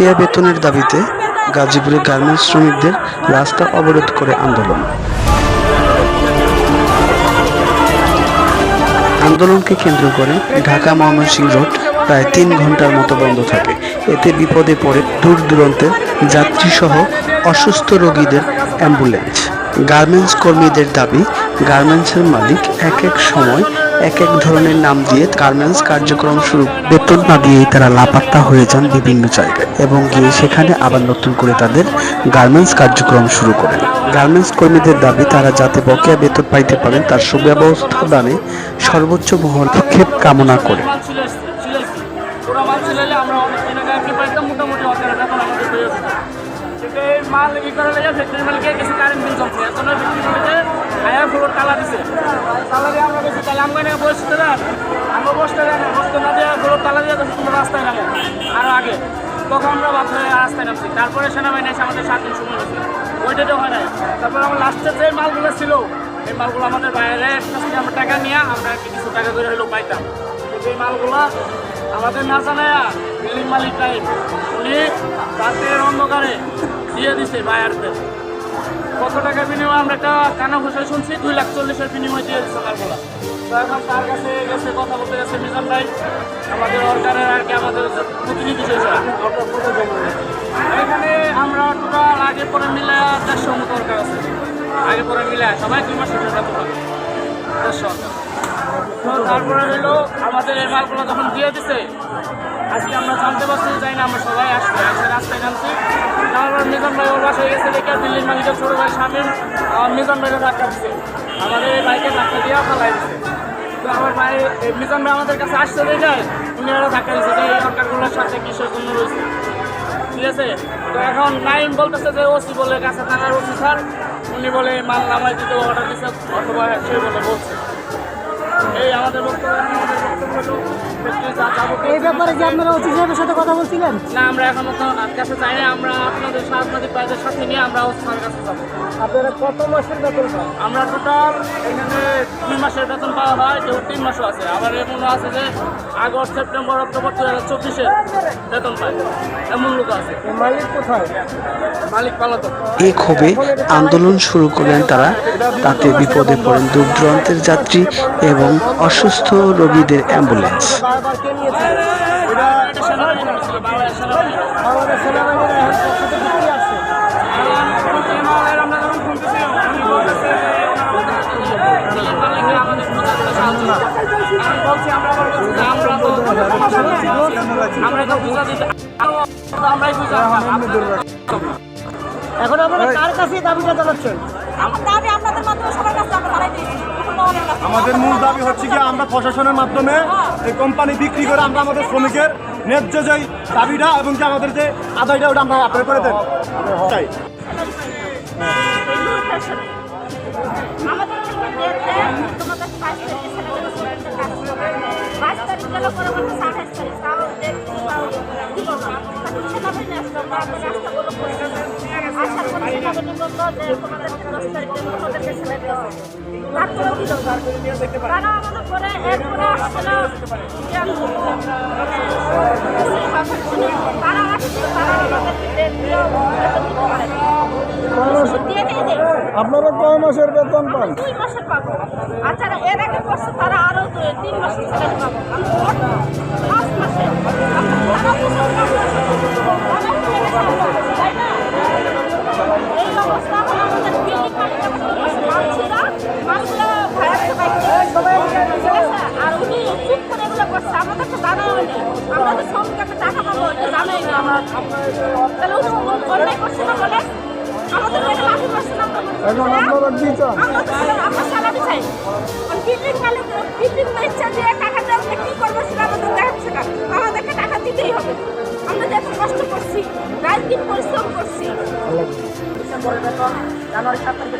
বকেয়া বেতনের দাবিতে গাজীপুরে গার্মেন্টস শ্রমিকদের রাস্তা অবরোধ করে আন্দোলন। আন্দোলনকে কেন্দ্র করে ঢাকা ময়মনসিংহ রোড প্রায় তিন ঘণ্টার মতো বন্ধ থাকে। এতে বিপদে পড়ে দূর দূরান্তের যাত্রীসহ অসুস্থ রোগীদের অ্যাম্বুলেন্স। গার্মেন্টস কর্মীদের দাবি, গার্মেন্টসের মালিক এক এক সময় এক এক ধরনের নাম দিয়ে গার্মেন্টস কার্যক্রম শুরু। বেতন না দিয়েই তারা লাপাত্তা হয়ে যান বিভিন্ন জায়গায় এবং গিয়ে সেখানে আবার নতুন করে তাদের গার্মেন্টস কার্যক্রম শুরু করেন। গার্মেন্টস কর্মীদের দাবি, তারা যাতে বকেয়া বেতন পাইতে পারেন, তার সুব্যবস্থা দানে সর্বোচ্চ মহল ক্ষেপ কামনা করে। মাল ফ্যাক্টরি কিছু কারেন্ট বিল চলছে। এখন আয়া ফ্লোর তালা দিছে। তালা দিয়ে আমরা গেছি তাহলে আমরা এখানে বসতে দেন। আমরা বসতে দেন, বসতে না দিয়ে ফ্লোর তালা দিয়ে তোমরা রাস্তায় নামো। আরও আগে, তখন আমরা বাধ্য হয়ে রাস্তায় নামছি। তারপরে সেনাবাহিনী এসে আমাদের সাত দিন সময় হয়েছে ওইটাতে হয় না তারপর আমার লাস্টে যে মালগুলো ছিল, এই মালগুলো আমাদের বাইরে আমরা টাকা নিয়ে আমরা কিছু টাকা করে হলেও পাইতাম। কিন্তু এই মালগুলো আমাদের না জানায় বিল্ডিং মালিক টাইপ উনি রাতের অন্ধকারে দিয়ে দিছে বায়ারদের কত টাকার বিনিময়ে আমরা একটা কানা ঘোষণা শুনছি? দুই লাখ চল্লিশের বিনিময়ে দিয়ে দিচ্ছে তো এখন তার কাছে গেছে, কথা বলতে গেছে মিজান ভাই। আমাদের সরকারের আর কি আমাদের প্রতিনিধি এখানে আমরা টোটাল আগে পরে মিলে দেড়শো মতো দরকার আছে। আগে পরে মিলে সবাই দুই মাসের বেতন পাবে দেড়শো তো তারপরে হলো আমাদের এই মালগুলো যখন দিয়ে দিছে, আজকে আমরা জানতে পারছি যাই না আমরা সবাই আসছি আসে রাস্তায় মিজান ভাই গেছে দেখে দিল্লির মালিকের ছোটো ভাই স্বামী মিজান ভাইকে ধাক্কা দিচ্ছে আমাদের এই বাইকে ধাক্কা দিয়ে ফেলাই তো আমার ভাই মিজান ভাই আমাদের কাছে আসছে দেখে উনি আরও ধাক্কা দিচ্ছে যে এই সরকারগুলোর জন্য রয়েছে। ঠিক আছে? তো এখন নাইম বলতেছে যে ওসি বলে, কাছে থানার ওসি স্যার, উনি বলে, মাল নামাই দিতে অর্ডার দিচ্ছে অথবা সে বলে এই আমাদের বক্তব্য ব্যাপারে কি আপনারা ওসি সাহেবের সাথে কথা বলছিলেন? না আমরা এখন তো কাছে চাই না আমরা আপনাদের সাংবাদিক ভাইদের সাথে নিয়ে আমরা ওসির কাছে যাব। আপনারা কত মাসের বেতন পান? আমরা টোটাল এখানে দুই মাসের বেতন পাওয়া হয় কেউ তিন মাসও আছে। আবার এমনও আছে যে আগস্ট সেপ্টেম্বর অক্টোবর দু হাজার চব্বিশে বেতন পায়। এমন লোক আছে। মালিক কোথায়? মালিক পালাতক। এই ক্ষোভে আন্দোলন শুরু করলেন তারা। তাতে বিপদে পড়েন দূর দূরান্তের যাত্রী এবং অসুস্থ রোগীদের অ্যাম্বুলেন্স। এখন আপনারা কার কাছে দাবিটা জানাচ্ছেন আমার দাবি আপনাদের মাধ্যমে সবার কাছে আমরা জানাই দিয়েছি। আমাদের মূল দাবি হচ্ছে কি আমরা প্রশাসনের মাধ্যমে এই কোম্পানি বিক্রি করে আমরা আমাদের শ্রমিকের ন্যায্য যে দাবিটা এবং কি আমাদের যে আদায়টা ওটা আমরা আদায় করে দেন চাই আমাদের আপনারা কয় মাসের বেতন পান? দুই মাসের পাবো। আচ্ছা এর আগে করছে তারা আরও তিন মাসের পাবো। না আমরা। তাহলে অন্যায় করছে না বলে? আমাদের পেটে লাঠি মারছে না এখন? আপনারা কি চান আমরা স্যালারি- চাই। বিল্ডিং মালিক বিল্ডিং ইচ্ছা দিয়ে টাকা দেওয়া কি করব সেটা আমাদের দেখাচ্ছে না আমাদেরকে টাকা দিতেই হবে আমরা যে এত কষ্ট করছি রাত পরিশ্রম করছি জানুয়ারি সাত তারিখে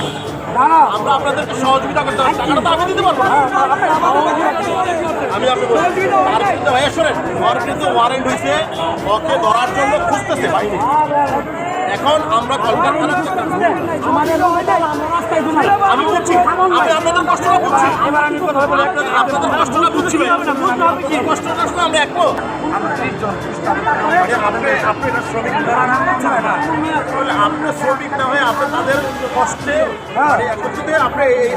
আমরা আপনাদেরকে সহযোগিতা করতে পারি টাকাটা তো আমি দিতে পারব না আমি আপনি বলছি কিন্তু শোনেন ওর কিন্তু ওয়ারেন্ট হয়েছে ওকে ধরার জন্য খুঁজতেছে বাহিনী এখন আমরা কলকারখানা আমি বুঝছি আমি আপনাদের কষ্টটা বুঝছি আপনাদের কষ্টটা বুঝছি ভাই কষ্টটা শুনে আমরা একমত মানে আপনি আপনি শ্রমিক না। হয়ে আপনি তাদের কষ্টে মানে আপনি এই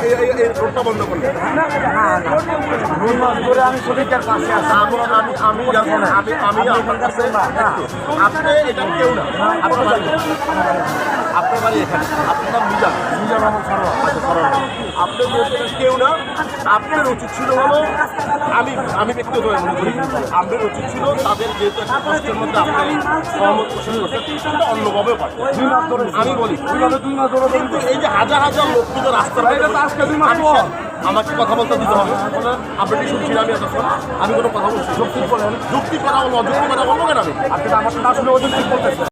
রোডটা বন্ধ করলেন আমি শ্রমিকের পাশে আমি আমি আমি আমি আপনার কাছে আপনি এটা কেউ না। আপনার বাড়ি আপনার এখানে। আপনার নাম মিজান। মিজান রহমান সরোয়া আচ্ছা সরোয়া আপনি যেহেতু এটা কেউ না আপনার উচিত ছিল হলো আমি আমি ব্যক্তিগতভাবে মনে করি। আপনার উচিত ছিল তাদের যেহেতু একটা কষ্টের মধ্যে আপনি সহমত পোষণ করছেন পারেন আমি বলি কিন্তু এই যে হাজার হাজার লোক কিন্তু রাস্তার আমাকে কথা বলতে দিতে হবে। আপনি কি শুনছেন আমি এতক্ষণ? আমি কোনো কথা বলছি যুক্তি বলেন যুক্তি করা হলো অযুক্তি কথা বলব কেন আমি? আপনি আমার আসলে অযুক্তি